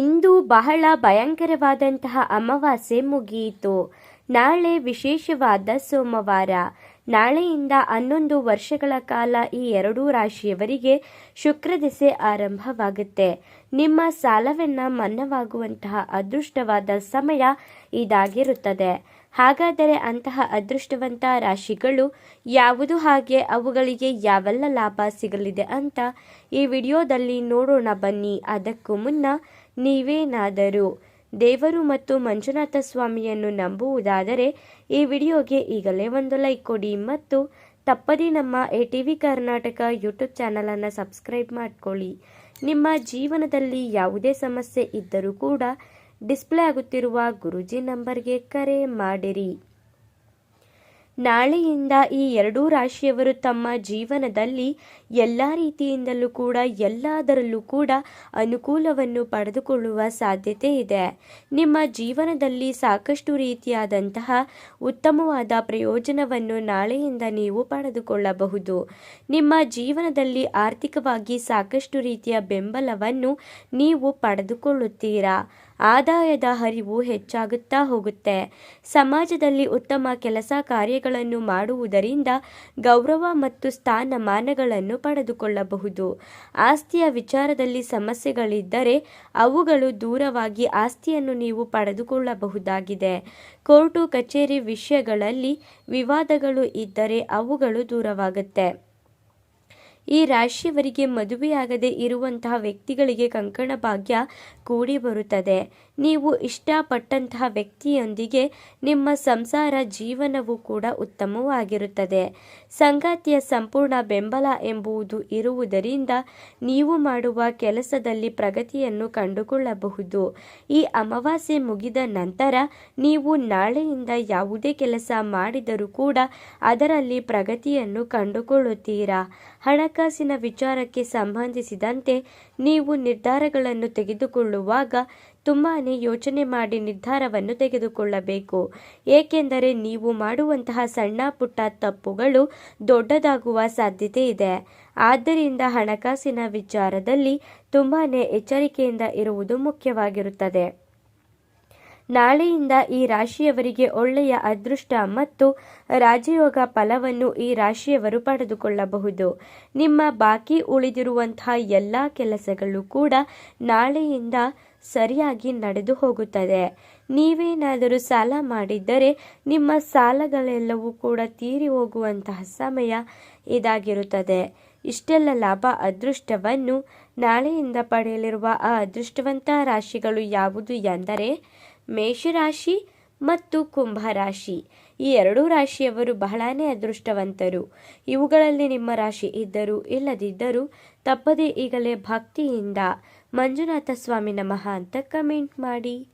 ಇಂದು ಬಹಳ ಭಯಂಕರವಾದಂತಹ ಅಮಾವಾಸ್ಯೆ ಮುಗಿಯಿತು. ನಾಳೆ ವಿಶೇಷವಾದ ಸೋಮವಾರ. ನಾಳೆಯಿಂದ ಹನ್ನೊಂದು ವರ್ಷಗಳ ಕಾಲ ಈ ಎರಡೂ ರಾಶಿಯವರಿಗೆ ಶುಕ್ರದೆಸೆ ಆರಂಭವಾಗುತ್ತೆ. ನಿಮ್ಮ ಸಾಲವನ್ನ ಮನ್ನವಾಗುವಂತಹ ಅದೃಷ್ಟವಾದ ಸಮಯ ಇದಾಗಿರುತ್ತದೆ. ಹಾಗಾದರೆ ಅಂತಹ ಅದೃಷ್ಟವಂತ ರಾಶಿಗಳು ಯಾವುದು ಹಾಗೆ ಅವುಗಳಿಗೆ ಯಾವೆಲ್ಲ ಲಾಭ ಸಿಗಲಿದೆ ಅಂತ ಈ ವಿಡಿಯೋದಲ್ಲಿ ನೋಡೋಣ ಬನ್ನಿ. ಅದಕ್ಕೂ ಮುನ್ನ ನೀವೇನಾದರೂ ದೇವರು ಮತ್ತು ಮಂಜುನಾಥ ಸ್ವಾಮಿಯನ್ನು ನಂಬುವುದಾದರೆ ಈ ವಿಡಿಯೋಗೆ ಈಗಲೇ ಒಂದು ಲೈಕ್ ಕೊಡಿ ಮತ್ತು ತಪ್ಪದೇ ನಮ್ಮ A T V Karnataka YouTube ಚಾನಲನ್ನು ಸಬ್ಸ್ಕ್ರೈಬ್ ಮಾಡಿಕೊಳ್ಳಿ. ನಿಮ್ಮ ಜೀವನದಲ್ಲಿ ಯಾವುದೇ ಸಮಸ್ಯೆ ಇದ್ದರೂ ಕೂಡ ಡಿಸ್ಪ್ಲೇ ಆಗುತ್ತಿರುವ ಗುರುಜಿ ನಂಬರ್ಗೆ ಕರೆ ಮಾಡಿರಿ. ನಾಳೆಯಿಂದ ಈ ಎರಡೂ ರಾಶಿಯವರು ತಮ್ಮ ಜೀವನದಲ್ಲಿ ಎಲ್ಲ ರೀತಿಯಿಂದಲೂ ಕೂಡ ಎಲ್ಲದರಲ್ಲೂ ಕೂಡ ಅನುಕೂಲವನ್ನು ಪಡೆದುಕೊಳ್ಳುವ ಸಾಧ್ಯತೆ ಇದೆ. ನಿಮ್ಮ ಜೀವನದಲ್ಲಿ ಸಾಕಷ್ಟು ರೀತಿಯಾದಂತಹ ಉತ್ತಮವಾದ ಪ್ರಯೋಜನವನ್ನು ನಾಳೆಯಿಂದ ನೀವು ಪಡೆದುಕೊಳ್ಳಬಹುದು. ನಿಮ್ಮ ಜೀವನದಲ್ಲಿ ಆರ್ಥಿಕವಾಗಿ ಸಾಕಷ್ಟು ರೀತಿಯ ಬೆಂಬಲವನ್ನು ನೀವು ಪಡೆದುಕೊಳ್ಳುತ್ತೀರಾ? ಆದಾಯದ ಹರಿವು ಹೆಚ್ಚಾಗುತ್ತಾ ಹೋಗುತ್ತೆ. ಸಮಾಜದಲ್ಲಿ ಉತ್ತಮ ಕೆಲಸ ಕಾರ್ಯಗಳನ್ನು ಮಾಡುವುದರಿಂದ ಗೌರವ ಮತ್ತು ಸ್ಥಾನಮಾನಗಳನ್ನು ಪಡೆದುಕೊಳ್ಳಬಹುದು. ಆಸ್ತಿಯ ವಿಚಾರದಲ್ಲಿ ಸಮಸ್ಯೆಗಳಿದ್ದರೆ ಅವುಗಳು ದೂರವಾಗಿ ಆಸ್ತಿಯನ್ನು ನೀವು ಪಡೆದುಕೊಳ್ಳಬಹುದಾಗಿದೆ. ಕೋರ್ಟು, ಕಚೇರಿ ವಿಷಯಗಳಲ್ಲಿ ವಿವಾದಗಳು ಇದ್ದರೆ ಅವುಗಳು ದೂರವಾಗುತ್ತೆ. ಈ ರಾಶಿಯವರಿಗೆ ಮದುವೆಯಾಗದೆ ಇರುವಂತಹ ವ್ಯಕ್ತಿಗಳಿಗೆ ಕಂಕಣ ಭಾಗ್ಯ ಕೂಡಿ ಬರುತ್ತದೆ ನೀವು ಇಷ್ಟಪಟ್ಟಂತಹ ವ್ಯಕ್ತಿಯೊಂದಿಗೆ ನಿಮ್ಮ ಸಂಸಾರ ಜೀವನವೂ ಕೂಡ ಉತ್ತಮವಾಗಿರುತ್ತದೆ. ಸಂಗಾತಿಯ ಸಂಪೂರ್ಣ ಬೆಂಬಲ ಎಂಬುವುದು ಇರುವುದರಿಂದ ನೀವು ಮಾಡುವ ಕೆಲಸದಲ್ಲಿ ಪ್ರಗತಿಯನ್ನು ಕಂಡುಕೊಳ್ಳಬಹುದು. ಈ ಅಮಾವಾಸ್ಯೆ ಮುಗಿದ ನಂತರ ನೀವು ನಾಳೆಯಿಂದ ಯಾವುದೇ ಕೆಲಸ ಮಾಡಿದರೂ ಕೂಡ ಅದರಲ್ಲಿ ಪ್ರಗತಿಯನ್ನು ಕಂಡುಕೊಳ್ಳುತ್ತೀರಾ? ಹಣಕಾಸಿನ ವಿಚಾರಕ್ಕೆ ಸಂಬಂಧಿಸಿದಂತೆ ನೀವು ನಿರ್ಧಾರಗಳನ್ನು ತೆಗೆದುಕೊಳ್ಳುವಾಗ ತುಂಬಾ ಯೋಚನೆ ಮಾಡಿ ನಿರ್ಧಾರವನ್ನು ತೆಗೆದುಕೊಳ್ಳಬೇಕು. ಏಕೆಂದರೆ ನೀವು ಮಾಡುವಂತಹ ಸಣ್ಣ ಪುಟ್ಟ ತಪ್ಪುಗಳು ದೊಡ್ಡದಾಗುವ ಸಾಧ್ಯತೆ ಇದೆ. ಆದ್ದರಿಂದ ಹಣಕಾಸಿನ ವಿಚಾರದಲ್ಲಿ ತುಂಬಾ ಎಚ್ಚರಿಕೆಯಿಂದ ಇರುವುದು ಮುಖ್ಯವಾಗಿರುತ್ತದೆ. ನಾಳೆಯಿಂದ ಈ ರಾಶಿಯವರಿಗೆ ಒಳ್ಳೆಯ ಅದೃಷ್ಟ ಮತ್ತು ರಾಜಯೋಗ ಫಲವನ್ನು ಈ ರಾಶಿಯವರು ಪಡೆದುಕೊಳ್ಳಬಹುದು. ನಿಮ್ಮ ಬಾಕಿ ಉಳಿದಿರುವಂತಹ ಎಲ್ಲ ಕೆಲಸಗಳು ಕೂಡ ನಾಳೆಯಿಂದ ಸರಿಯಾಗಿ ನಡೆದು ಹೋಗುತ್ತದೆ. ನೀವೇನಾದರೂ ಸಾಲ ಮಾಡಿದ್ದರೆ ನಿಮ್ಮ ಸಾಲಗಳೆಲ್ಲವೂ ಕೂಡ ತೀರಿ ಹೋಗುವಂತಹ ಸಮಯ ಇದಾಗಿರುತ್ತದೆ. ಇಷ್ಟೆಲ್ಲ ಲಾಭ ಅದೃಷ್ಟವನ್ನು ನಾಳೆಯಿಂದ ಪಡೆಯಲಿರುವ ಆ ಅದೃಷ್ಟವಂತ ರಾಶಿಗಳು ಯಾವುದು ಎಂದರೆ ಮೇಷರಾಶಿ ಮತ್ತು ಕುಂಭ ರಾಶಿ ಈ ಎರಡೂ ರಾಶಿಯವರು ಬಹಳಾನೇ ಅದೃಷ್ಟವಂತರು. ಇವುಗಳಲ್ಲಿ ನಿಮ್ಮ ರಾಶಿ ಇದ್ದರೂ ಇಲ್ಲದಿದ್ದರೂ ತಪ್ಪದೇ ಈಗಲೇ ಭಕ್ತಿಯಿಂದ ಮಂಜುನಾಥ ಸ್ವಾಮಿ ನಮಃ ಅಂತ ಕಮೆಂಟ್ ಮಾಡಿ.